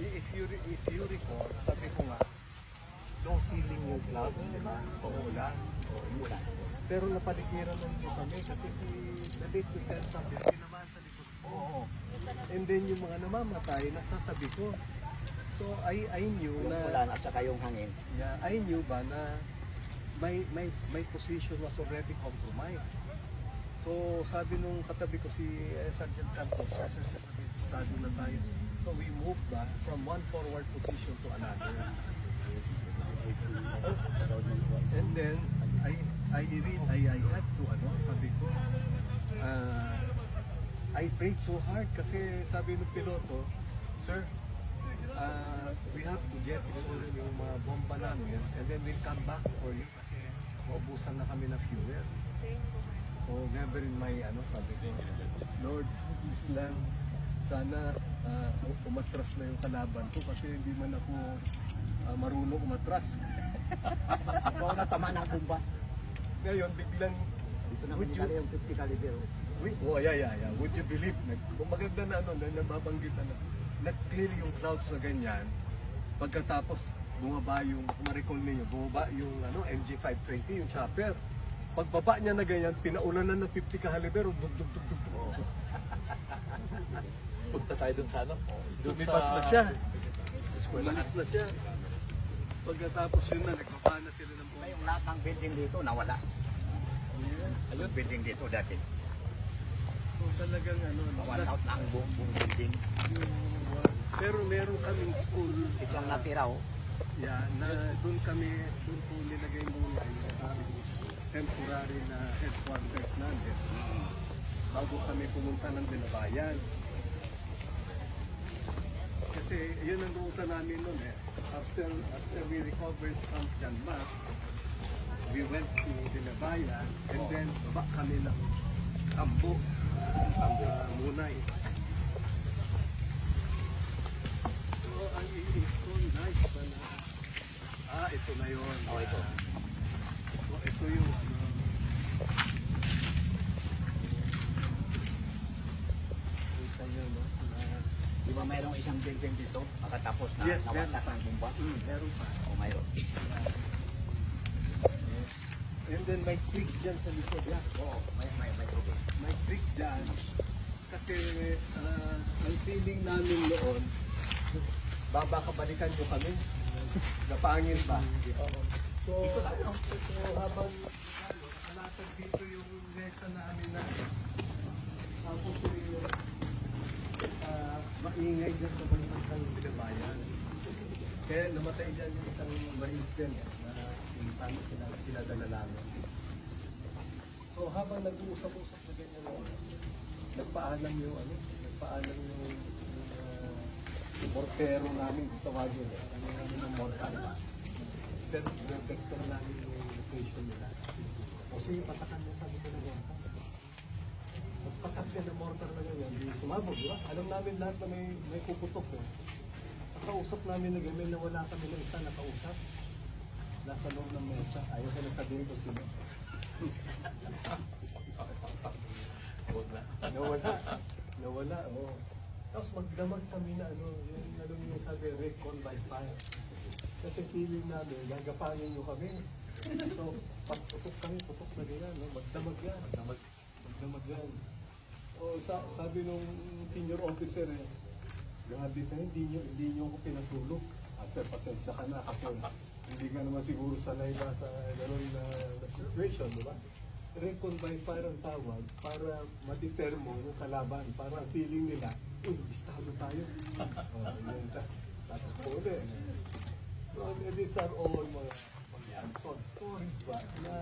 if you if you recall, sabi ko nga, low ceiling yung clouds, di ba? Uulan. Umulan. Pero napaligiran lang po kami kasi si the late Lieutenant sabi, naman sa likod ko. Oo. And then yung mga namamatay, nasa tabi ko. So I I knew na ulan at saka yung hangin. Yeah, I knew ba na my, my, my position was already compromised. So sabi nung katabi ko si eh, Sergeant Cantos, sa study na tayo. So we moved ba from one forward position to another. And then I I read I I had to ano sabi ko uh, I prayed so hard kasi sabi ng piloto, Sir, uh, we have to get this all yung mga bomba namin and then we'll come back for you kasi maubusan na kami ng fuel. So never in my ano sabi ko, Lord, lang, sana uh, umatras na yung kalaban ko kasi hindi man ako uh, marunong umatras. Ikaw na tama ng bomba. Ngayon, biglang, Dito na would you, yung 50 caliber. Wait, oh, yeah, yeah, yeah. Would you believe? Nag, kung maganda na ano, na nababanggit na, nag-clear yung clouds na ganyan. Pagkatapos, bumaba yung, kung ma-recall ninyo, bumaba yung ano, MG520, yung chopper. Pagbaba niya na ganyan, pinaulan na ng 50 caliber, dug, dug, dug, dug, tayo dun sa ano? Dun Sumipat na siya. Umalis na siya. Pagkatapos yun na, nagbaba na sila ng bomba. Yung lahat ng building dito nawala. Yeah. Yung building dito dati. So talagang ano, Nawala out na ang buong, buong building. pero meron kaming school Ito ang natira oh. Yeah, na doon kami, doon po nilagay muna yung aming temporary na headquarters namin bago kami pumunta ng Dinabayan. Kasi yun ang ruta namin noon eh. After, after we recovered from Janmat, we went to Dinabayan and then baba kami ng Kambo, Kambo uh, Munay. So, ang iisip ko, nice ba na? Ah, ito na yun. Oh, ito. So, ito yung ano. Kita nyo, no? Na, Di ba mayroong isang building dito? Makatapos na Yes, nawasak ng bomba? mm, meron pa. O mayroon. And then may creek dyan sa likod. Yeah. Oo, may, may, may tubig. May creek dyan. Kasi ah, ang feeling namin noon, babakabalikan nyo kami. Napangin ba? So, so habang ano, alatag dito yung mesa namin na tapos yung ah, maingay dyan sa balikan ng binabayan. Kaya namatay dyan yung isang mais dyan eh, na paano sila pinadala namin. So habang nag-uusap-usap na ganyan noon, nagpaalam yung ano, nagpaalam yung, yung ah, mortero namin, tawagin eh. Ano namin ng mortar ba? Sir, yung vector namin yung location nila. O sige, patakan mo sabi ko na niya ng mortar na ganyan, hindi sumabog, di ba? Alam namin lahat na may, may puputok eh. Sa kausap namin na ganyan, nawala kami ng isa na kausap. Nasa loob ng mesa. Ayaw ko na sabihin ko sino. Huwag na. Nawala. Nawala, oo. Tapos magdamag kami na ano, yung ano yung sabi, recon by fire. Kasi feeling namin, gagapanin nyo kami. So, pag putok kami, putok na ganyan, no? magdamag yan. Magdamag. Magdamag yan. O, sa, sabi nung senior officer eh, grabe ka, hindi nyo, hindi nyo ako pinatulog. Ah, sir, pasensya ka na kasi hindi ka naman siguro sanay ba sa gano'n na, na situation, di ba? Recon by fire ang tawag para ma-deter mo yung kalaban, para feeling nila, uy, bistado tayo. oh, yun, ta- tapos po ulit. So, these are all mga stories ba na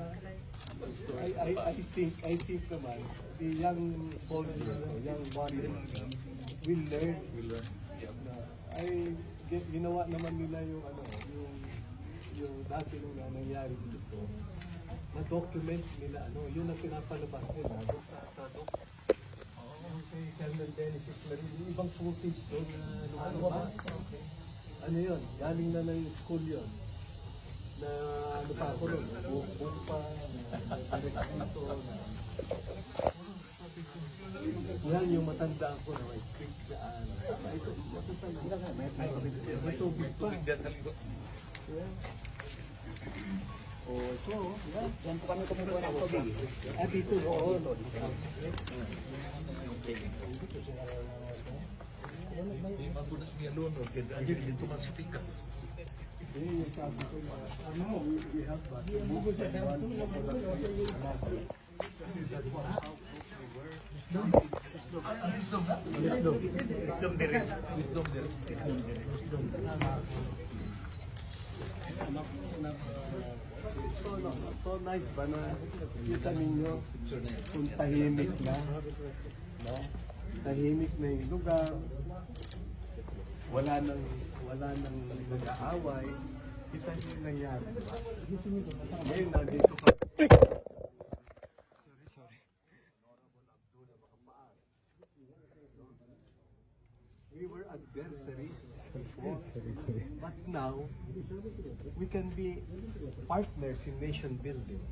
I, I, I think I think naman the young soldiers or young warriors will learn. Will learn. Na ay gi- ginawa naman nila yung ano yung yung dati nung na nangyari dito. Na-document nila ano yun ang pinapalabas nila doon sa Tadok oh, kay Colonel Dennis Ismail yung ibang footage doon na lumalabas. Ano yun? Galing na ng school yun na ano pa ako nun, buong pa, na dito, na Yan yung matandaan ko na may creek daan. Tama, ito. May tubig pa. Oh, ito, oh. Yan. Po kami kumukuha ng tubig. Ah, dito, oo. no. Di maguna niya lunod. Kaya dahil dito man sa tika. So, so nice ba na kita ninyo kung tahimik na, no? Tahimik na yung lugar, wala nang wala nang nag-aaway, kita niyo yung nangyari. Ngayon, nandito ka. Sorry, sorry. We were adversaries before, but now we can be partners in nation building.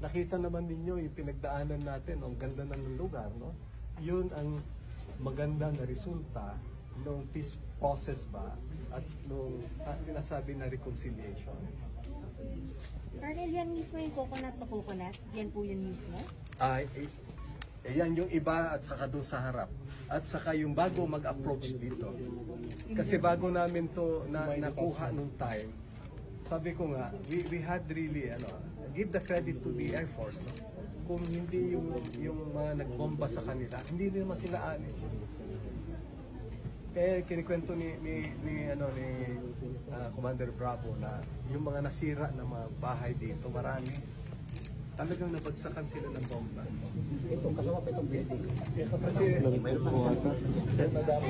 Nakita naman ninyo yung pinagdaanan natin, ang ganda ng lugar, no? Yun ang maganda na resulta ng peace process ba at nung sa- sinasabi na reconciliation. Colonel, yan mismo yung coconut na coconut? Yan po yun mismo? Ay, eh, eh, yan yung iba at saka doon sa harap. At saka yung bago mag-approach dito. Kasi bago namin to na, nakuha nung time, sabi ko nga, we, we had really, ano, give the credit to the Air Force. No? Kung hindi yung, yung mga nagbomba sa kanila, hindi naman sila alis. Kaya kinikwento ni, ni, ni, ano, ni ah, Commander Bravo na yung mga nasira na mga bahay dito, marami. Talagang nabagsakan sila ng bomba. Ito, kasama pa itong building. Kasi Mayroon pa sa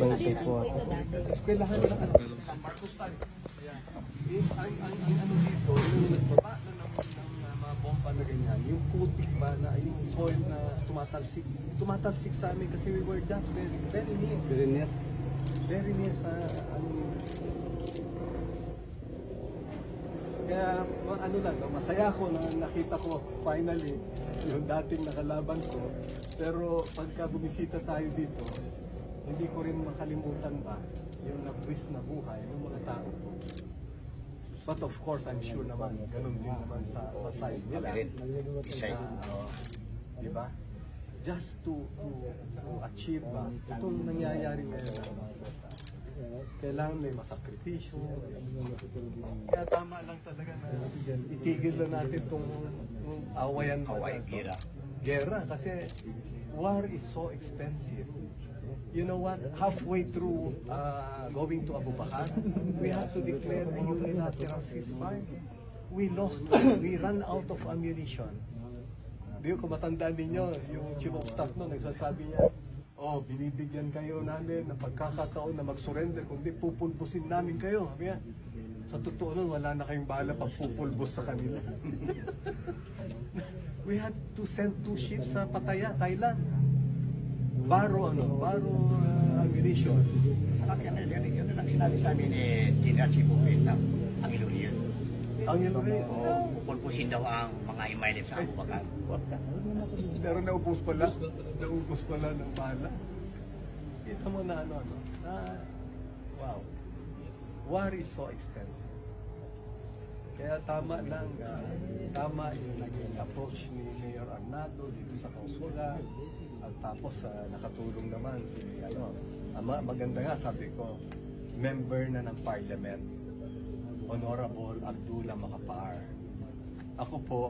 Hindi po dati. eskwelahan ng ano, Marcos Tan. Ang, ang, ang ano dito, yung nagbaba na ng, ng uh, mga bomba na ganyan, yung putik ba na yung soil na tumatalsik, tumatalsik sa amin kasi we were just very, very near. Very near? Very near sa ano kaya ano lang, masaya ako na nakita ko finally yung dating nakalaban ko. Pero pagka bumisita tayo dito, hindi ko rin makalimutan ba yung nabwis na buhay ng mga tao ko. But of course, I'm sure naman, ganun din naman sa, sa side nila. Kami rin. Isay. Na, oh, di ba? Just to, to, to achieve ba, itong nangyayari ngayon. Kailangan may masakripisyo. Kaya tama lang talaga na itigil na natin itong awayan. na Awayan, to. gera. Gera, kasi war is so expensive. You know what? Halfway through uh, going to Abu Bakar, we have to declare a unilateral ceasefire. We lost, we ran out of ammunition. Di ko matandaan ninyo, yung chief of staff no, nagsasabi niya, oh, binibigyan kayo namin ng pagkakataon na mag-surrender, kundi pupulbusin namin kayo. Sabi niya, sa totoo nun, wala na kayong bala pag pupulbos sa kanila. We had to send two ships sa Pattaya, Thailand. Baro, ano, baro uh, ammunition. Sa kanya, yun, yun ang sinabi sa amin ni General Chief of Staff, ang Ilurian. Ang yellow Pupulpusin daw ang imailip sa Abu Bakar. Pero naubos pala. Naubos pala ng bala. Kita mo na ano, ano. Na, wow. War is so expensive. Kaya tama lang, ah, tama yung naging approach ni Mayor Arnado dito sa konsulat. At tapos ah, nakatulong naman si, ano, ama, maganda nga sabi ko, member na ng parliament, Honorable Abdullah Macapaar. Ako po,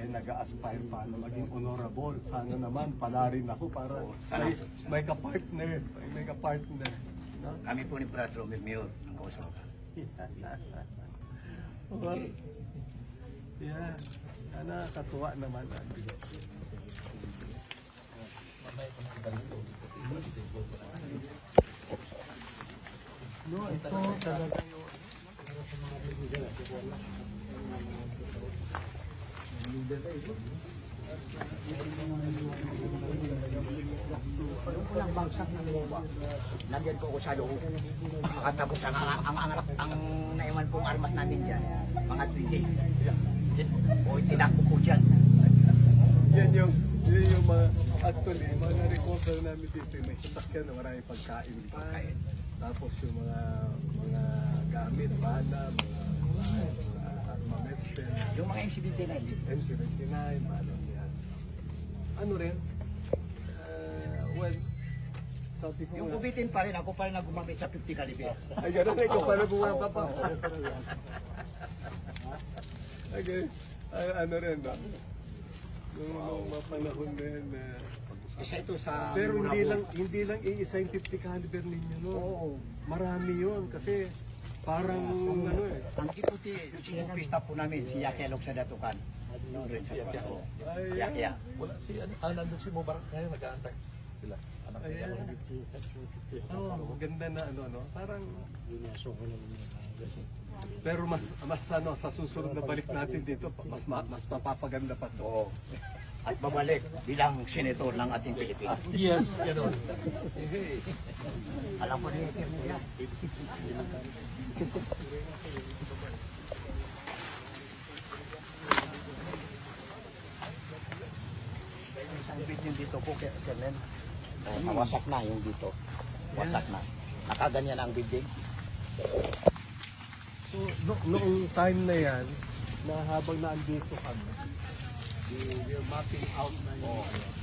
eh, nag-aspire pa na maging honorable. Sana naman pala rin ako para sana. may, may ka-partner. May, ka-partner. No? Kami po ni Brad Romel Mayor ang kausapan. well, yeah. Sana katuwa naman. No, ito talaga yung Yung pulang bagsak na luwa. Nandiyan po ako sa loob. Makatapos ang, ang, ang, ang, ang naiwan pong armas namin dyan. Mga 20. O tinako po dyan. yan yung Yun yung mga, actually, mga na-recover namin dito, may sasakyan na maraming pagkain pa. Pagkain. Tapos yung mga mga gamit, bala, mga, MC59. MC59, ano yan. Ano rin? Uh, well, sabi ko Yung nga- gubitin pa rin, ako pa rin nagumamit sa 50 kalibre. Ay, ganun eh, kung paano bumaba pa. okay. Ay, ano rin, no? Nung nung mga panahon na yan, eh. Ito sa... Pero hindi lang, hindi lang iisa yung 50 caliber ninyo, no? Oo. Marami yun, kasi parang ano eh. Ang iputi, sinupista po namin, si Yaki Alok sa Datukan. Noon rin sa. Oo. Ay, Yaki. Wala si ano, ah, nandun si Mubarak ngayon, nag-aantay sila. Anak niya. Ayan. Oh, ganda na ano no. Parang pero mas mas ano sa susunod na balik natin dito mas ma- mas mapapaganda pa to. At babalik bilang senator ng ating Pilipinas. Yes, gano'n. Alam mo niya. Isang video dito po, kaya Chairman. Oh, nawasak na yung dito. Wasak na. Nakaganyan ang building. So no, noong time na 'yan na habang naandito kami, we we're mapping out na yung ano.